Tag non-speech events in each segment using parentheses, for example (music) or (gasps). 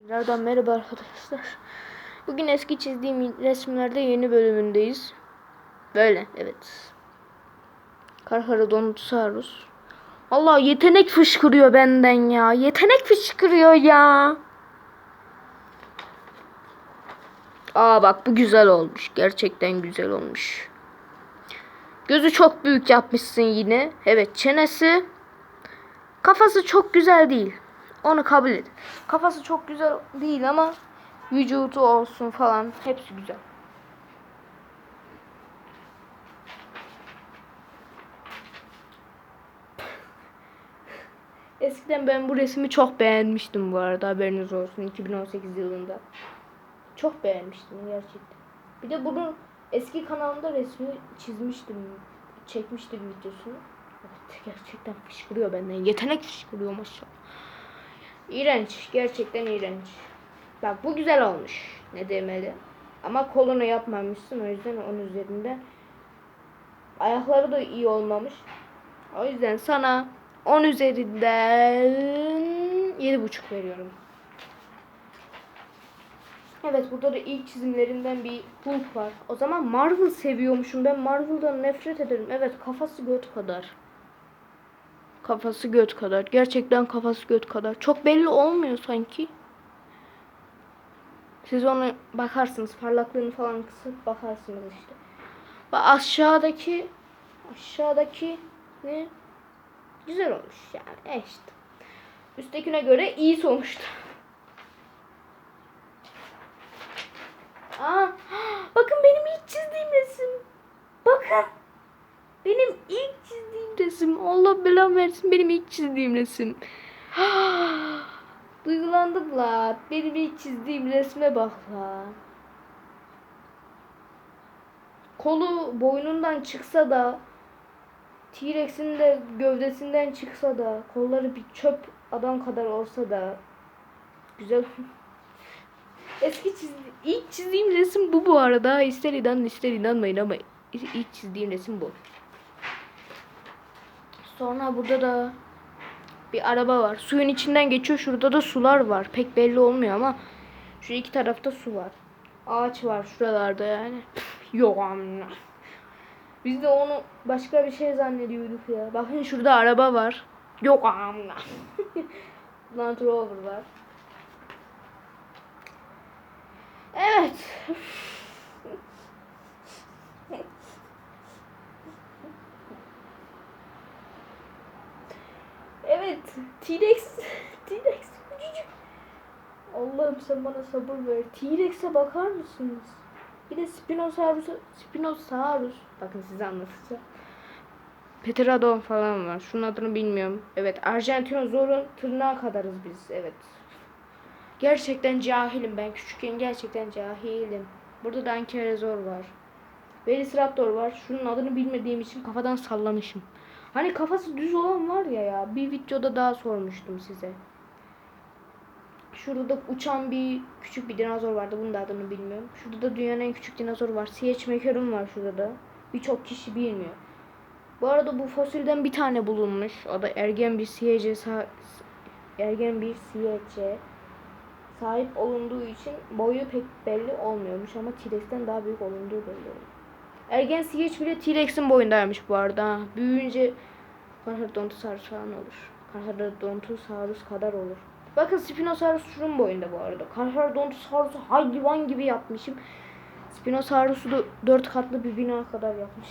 Tekrardan merhaba arkadaşlar. Bugün eski çizdiğim resimlerde yeni bölümündeyiz. Böyle evet. Karhara Donutusarus. Allah yetenek fışkırıyor benden ya. Yetenek fışkırıyor ya. Aa bak bu güzel olmuş. Gerçekten güzel olmuş. Gözü çok büyük yapmışsın yine. Evet çenesi. Kafası çok güzel değil. Onu kabul et. Kafası çok güzel değil ama vücudu olsun falan hepsi güzel. Eskiden ben bu resmi çok beğenmiştim bu arada haberiniz olsun 2018 yılında. Çok beğenmiştim gerçekten. Bir de bunu eski kanalımda resmi çizmiştim. Çekmiştim videosunu. Evet, gerçekten fışkırıyor benden. Yetenek fışkırıyor maşallah. İğrenç. Gerçekten iğrenç. Bak bu güzel olmuş. Ne demeli. Ama kolunu yapmamışsın. O yüzden onun üzerinde. Ayakları da iyi olmamış. O yüzden sana 10 üzerinden 7,5 veriyorum. Evet burada da ilk çizimlerinden bir Hulk var. O zaman Marvel seviyormuşum. Ben Marvel'dan nefret ederim. Evet kafası göt kadar. Kafası göt kadar. Gerçekten kafası göt kadar. Çok belli olmuyor sanki. Siz ona bakarsınız. Parlaklığını falan kısıp bakarsınız işte. Bak aşağıdaki aşağıdaki ne? Güzel olmuş yani. E işte. Üsttekine göre iyi sonuçta. Aa, (gasps) bakın benim ilk çizdiğim resim. Bakın. Benim ilk çizdiğim resim. Allah versin benim ilk çizdiğim resim. (gasps) Duygulandım la. Benim ilk çizdiğim resme bak la. Kolu boynundan çıksa da T-Rex'in de gövdesinden çıksa da kolları bir çöp adam kadar olsa da güzel. (laughs) Eski çizdi ilk çizdiğim resim bu bu arada. İster inanın ister inanmayın ama ilk çizdiğim resim bu. Sonra burada da bir araba var. Suyun içinden geçiyor. Şurada da sular var. Pek belli olmuyor ama şu iki tarafta su var. Ağaç var şuralarda yani. Yok amına. Biz de onu başka bir şey zannediyorduk ya. Bakın şurada araba var. Yok amına. (laughs) Land Rover var. Evet. Evet. T-Rex. (laughs) T-Rex. Allah'ım sen bana sabır ver. T-Rex'e bakar mısınız? Bir de Spinosaurus'a Spinosaurus. Bakın size anlatacağım. Pterodon falan var. Şunun adını bilmiyorum. Evet. Arjantinozorun tırnağı kadarız biz. Evet. Gerçekten cahilim ben. Küçükken gerçekten cahilim. Burada da Ankylosaur var. Velociraptor var. Şunun adını bilmediğim için kafadan sallamışım. Hani kafası düz olan var ya ya. Bir videoda daha sormuştum size. Şurada da uçan bir küçük bir dinozor vardı. Bunun da adını bilmiyorum. Şurada da dünyanın en küçük dinozoru var. C.H. Var şurada da. Birçok kişi bilmiyor. Bu arada bu fosilden bir tane bulunmuş. O da ergen bir C.H. ergen bir C.H. sahip olunduğu için boyu pek belli olmuyormuş ama T-Rex'ten daha büyük olunduğu belli oluyor. Ergen CH bile T-Rex'in boyundaymış bu arada. Büyüyünce Carcharodontosaurus falan olur. Carcharodontosaurus kadar olur. Bakın Spinosaurus şunun boyunda bu arada. Carcharodontosaurus'u hayvan gibi yapmışım. Spinosaurus'u da 4 katlı bir bina kadar yapmış.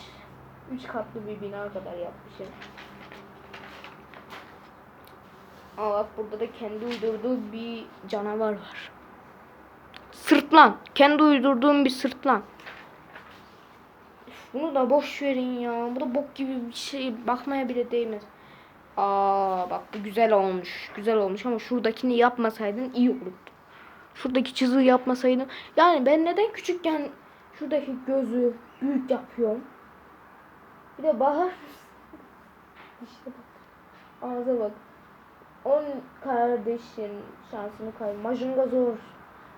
3 katlı bir bina kadar yapmışım. Aa bak burada da kendi uydurduğu bir canavar var. Sırtlan. Kendi uydurduğum bir sırtlan. Bunu da boş verin ya. Bu da bok gibi bir şey. Bakmaya bile değmez. Aa bak bu güzel olmuş. Güzel olmuş ama şuradakini yapmasaydın iyi olurdu. Şuradaki çizgiyi yapmasaydın. Yani ben neden küçükken şuradaki gözü büyük yapıyorum? Bir de bahar. (laughs) işte bak. Ağza bak. On kardeşin şansını kay. Majunga zor.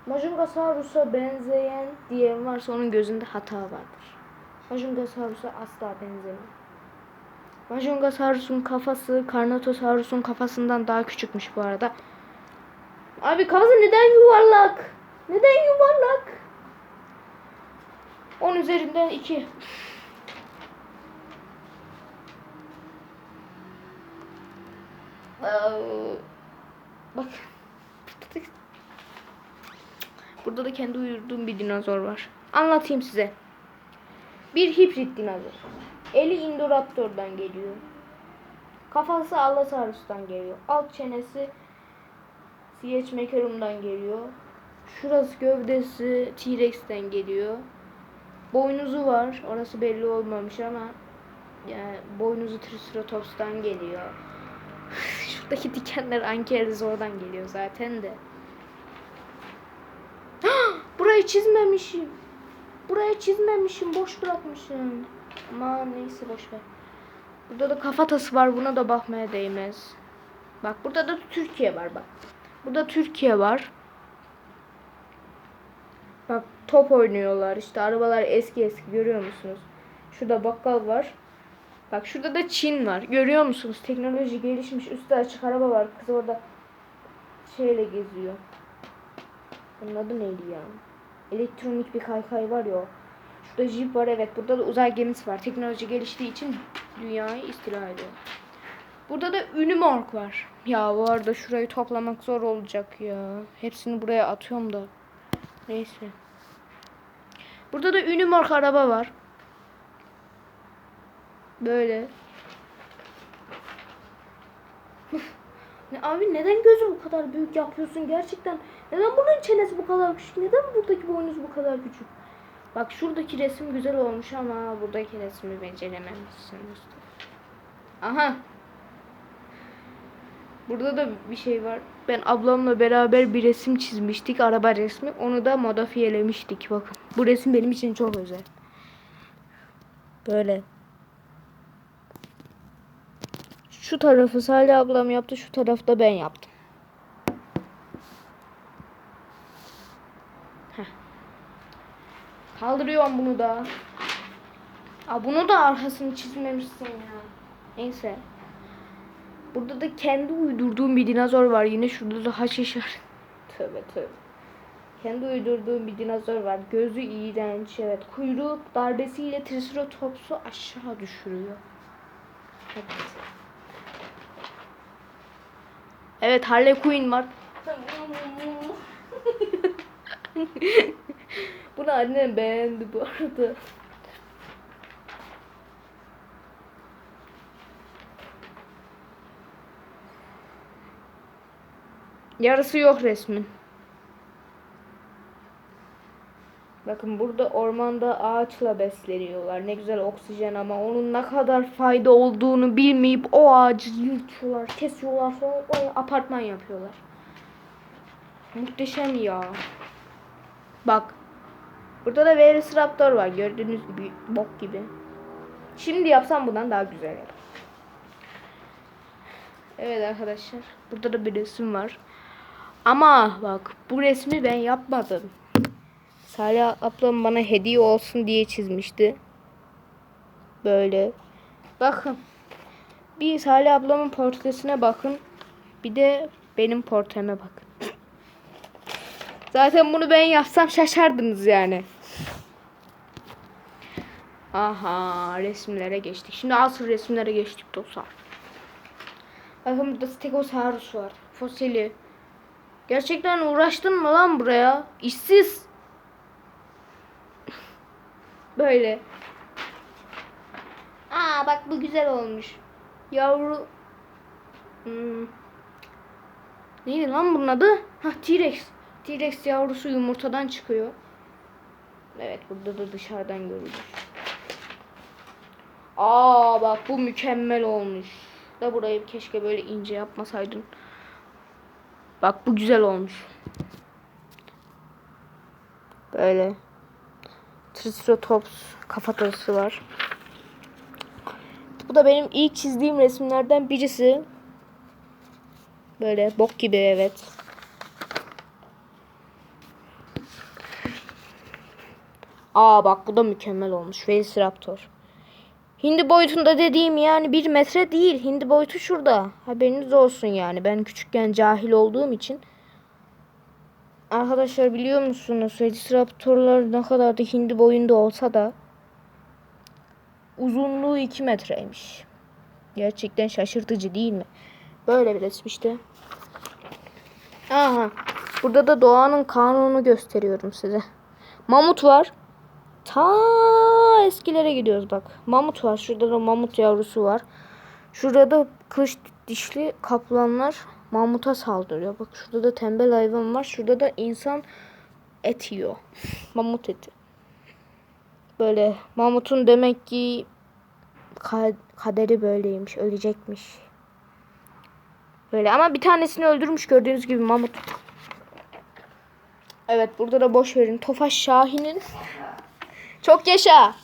Majungasaurus'a benzeyen diyen varsa onun gözünde hata vardır. Majungasaurus'a asla benzemiyor. Majungasaurus'un kafası Carnotaurus'un kafasından daha küçükmüş bu arada. Abi kafası neden yuvarlak? Neden yuvarlak? 10 üzerinden 2. Bak. Burada da kendi uydurduğum bir dinozor var. Anlatayım size. Bir hibrit dinozor. Eli Indoraptor'dan geliyor. Kafası Allosaurus'tan geliyor. Alt çenesi C.H. McCallum'dan geliyor. Şurası gövdesi T-Rex'ten geliyor. Boynuzu var. Orası belli olmamış ama yani boynuzu Triceratops'tan geliyor. (laughs) Şuradaki dikenler Ankylosaur'dan geliyor zaten de. (gasps) Burayı çizmemişim. Burayı çizmemişim. Boş bırakmışım. Ama neyse boş ver. Burada da kafatası var. Buna da bakmaya değmez. Bak burada da Türkiye var bak. Burada Türkiye var. Bak top oynuyorlar. İşte arabalar eski eski görüyor musunuz? Şurada bakkal var. Bak şurada da Çin var. Görüyor musunuz? Teknoloji gelişmiş. Üstü açık araba var. Kız orada şeyle geziyor. Onun adı neydi ya? Elektronik bir kaykay var ya. Şurada jip var evet. Burada da uzay gemisi var. Teknoloji geliştiği için dünyayı istila ediyor. Burada da Unimorg var. Ya bu arada şurayı toplamak zor olacak ya. Hepsini buraya atıyorum da. Neyse. Burada da Unimorg araba var. Böyle. Ne abi neden gözü bu kadar büyük yapıyorsun gerçekten? Neden bunun çenesi bu kadar küçük? Neden buradaki boynuz bu kadar küçük? Bak şuradaki resim güzel olmuş ama buradaki resmi becerememişsin. Aha. Burada da bir şey var. Ben ablamla beraber bir resim çizmiştik. Araba resmi. Onu da modifiyelemiştik. Bakın. Bu resim benim için çok özel. Böyle. Şu tarafı Salih ablam yaptı. Şu tarafta ben yaptım. Heh. Kaldırıyorum bunu da. Aa, bunu da arkasını çizmemişsin ya. Neyse. Burada da kendi uydurduğum bir dinozor var. Yine şurada da haç işareti. (laughs) Tövbe tövbe. Kendi uydurduğum bir dinozor var. Gözü iğrenç. Evet. Kuyruğu darbesiyle Triceratops'u aşağı düşürüyor. Evet. Evet Harley Quinn var. (laughs) Bunu annem beğendi bu arada. Yarısı yok resmin. Bakın burada ormanda ağaçla besleniyorlar. Ne güzel oksijen ama onun ne kadar fayda olduğunu bilmeyip o ağacı yırtıyorlar, kesiyorlar sonra apartman yapıyorlar. Muhteşem ya. Bak. Burada da Velociraptor var. Gördüğünüz gibi bok gibi. Şimdi yapsam bundan daha güzel yap. Evet arkadaşlar. Burada da bir resim var. Ama bak bu resmi ben yapmadım. Salih ablam bana hediye olsun diye çizmişti. Böyle. Bakın. Bir Salih ablamın portresine bakın. Bir de benim portreme bakın. Zaten bunu ben yapsam şaşardınız yani. Aha resimlere geçtik. Şimdi asıl resimlere geçtik dostlar. Bakın burada Stegosaurus var. Fosili. Gerçekten uğraştın mı lan buraya? İşsiz. Böyle. Aa bak bu güzel olmuş. Yavru. Hmm. Neydi lan bunun adı? Ha T-Rex. T-Rex yavrusu yumurtadan çıkıyor. Evet burada da dışarıdan görülür. Aa bak bu mükemmel olmuş. Da burayı keşke böyle ince yapmasaydın. Bak bu güzel olmuş. Böyle. Triceratops kafatası var. Bu da benim ilk çizdiğim resimlerden birisi. Böyle bok gibi evet. Aa bak bu da mükemmel olmuş. Velociraptor. Hindi boyutunda dediğim yani bir metre değil. Hindi boyutu şurada. Haberiniz olsun yani. Ben küçükken cahil olduğum için arkadaşlar biliyor musunuz? Velociraptorlar ne kadar da hindi boyunda olsa da uzunluğu 2 metreymiş. Gerçekten şaşırtıcı değil mi? Böyle bir resim. Aha. Burada da doğanın kanununu gösteriyorum size. Mamut var. Ta eskilere gidiyoruz bak. Mamut var. Şurada da mamut yavrusu var. Şurada da kılıç dişli kaplanlar mamuta saldırıyor. Bak şurada da tembel hayvan var. Şurada da insan et yiyor. (laughs) Mamut eti. Böyle mamutun demek ki ka- kaderi böyleymiş. Ölecekmiş. Böyle ama bir tanesini öldürmüş gördüğünüz gibi mamut. Evet burada da boş verin. Tofaş Şahin'in (laughs) çok yaşa.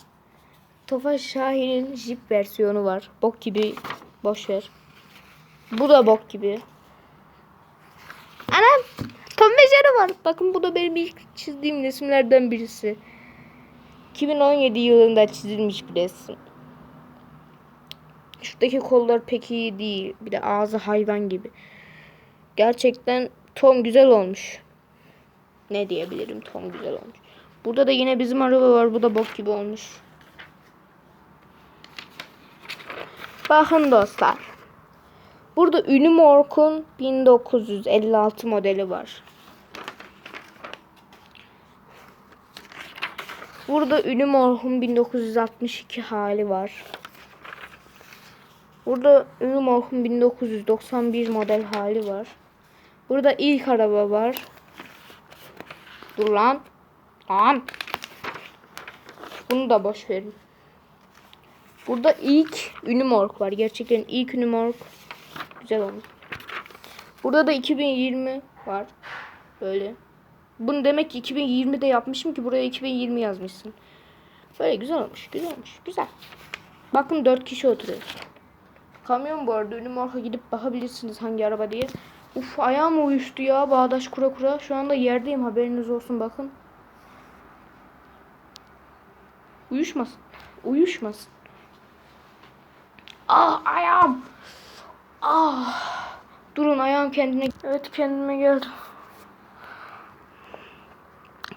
Tofaş Şahin'in Jeep versiyonu var. Bok gibi. Boş ver. Bu da bok gibi. Anam. Tom Jerry var. Bakın bu da benim ilk çizdiğim resimlerden birisi. 2017 yılında çizilmiş bir resim. Şuradaki kollar pek iyi değil. Bir de ağzı hayvan gibi. Gerçekten Tom güzel olmuş. Ne diyebilirim Tom güzel olmuş. Burada da yine bizim araba var. Bu da bok gibi olmuş. Bakın dostlar. Burada Unimork'un 1956 modeli var. Burada Unimork'un 1962 hali var. Burada Unimork'un 1991 model hali var. Burada ilk araba var. Dur lan. Lan. Bunu da boş verin. Burada ilk Unimork var. Gerçekten ilk Unimork. Güzel olmuş. Burada da 2020 var. Böyle. Bunu demek ki 2020'de yapmışım ki buraya 2020 yazmışsın. Böyle güzel olmuş. Güzel olmuş. Güzel. Bakın 4 kişi oturuyor. Kamyon bu arada. Unimork'a gidip bakabilirsiniz hangi araba diye. Uf ayağım uyuştu ya. Bağdaş kura kura. Şu anda yerdeyim haberiniz olsun bakın. Uyuşmasın. Uyuşmasın. Ah ayağım. Ah. Durun ayağım kendine. Evet kendime geldim.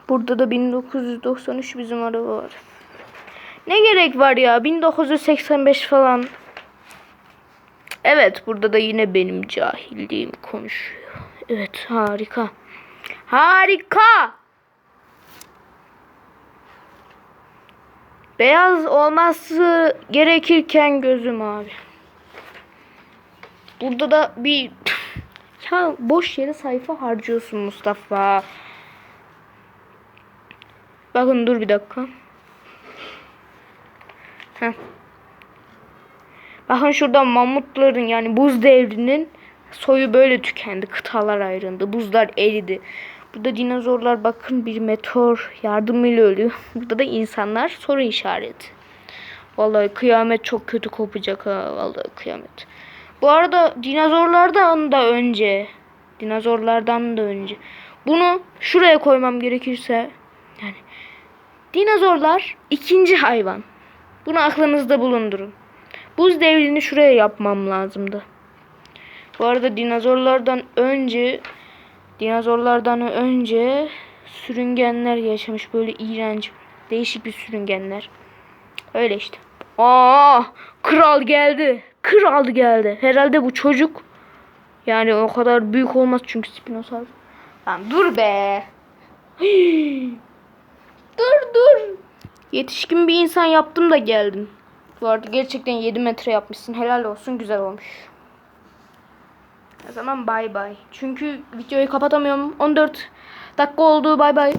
Burada da 1993 bizim araba var. Ne gerek var ya 1985 falan. Evet burada da yine benim cahilliğim konuşuyor. Evet harika. Harika. Beyaz olması gerekirken gözüm abi. Burada da bir ya boş yere sayfa harcıyorsun Mustafa. Bakın dur bir dakika. Heh. Bakın şurada mamutların yani buz devrinin soyu böyle tükendi. Kıtalar ayrıldı. Buzlar eridi. Burada dinozorlar bakın bir meteor yardımıyla ölüyor. (laughs) Burada da insanlar soru işareti. Vallahi kıyamet çok kötü kopacak ha. Vallahi kıyamet. Bu arada dinozorlardan da önce dinozorlardan da önce bunu şuraya koymam gerekirse yani dinozorlar ikinci hayvan. Bunu aklınızda bulundurun. Buz devrini şuraya yapmam lazımdı. Bu arada dinozorlardan önce dinozorlardan önce sürüngenler yaşamış böyle iğrenç değişik bir sürüngenler. Öyle işte. Aa, kral geldi. Kral geldi. Herhalde bu çocuk yani o kadar büyük olmaz çünkü Spinosaurus. Lan dur be. (gasps) dur dur. Yetişkin bir insan yaptım da geldim. Bu arada gerçekten 7 metre yapmışsın. Helal olsun güzel olmuş. O zaman bay bay. Çünkü videoyu kapatamıyorum. 14 dakika oldu. Bay bay.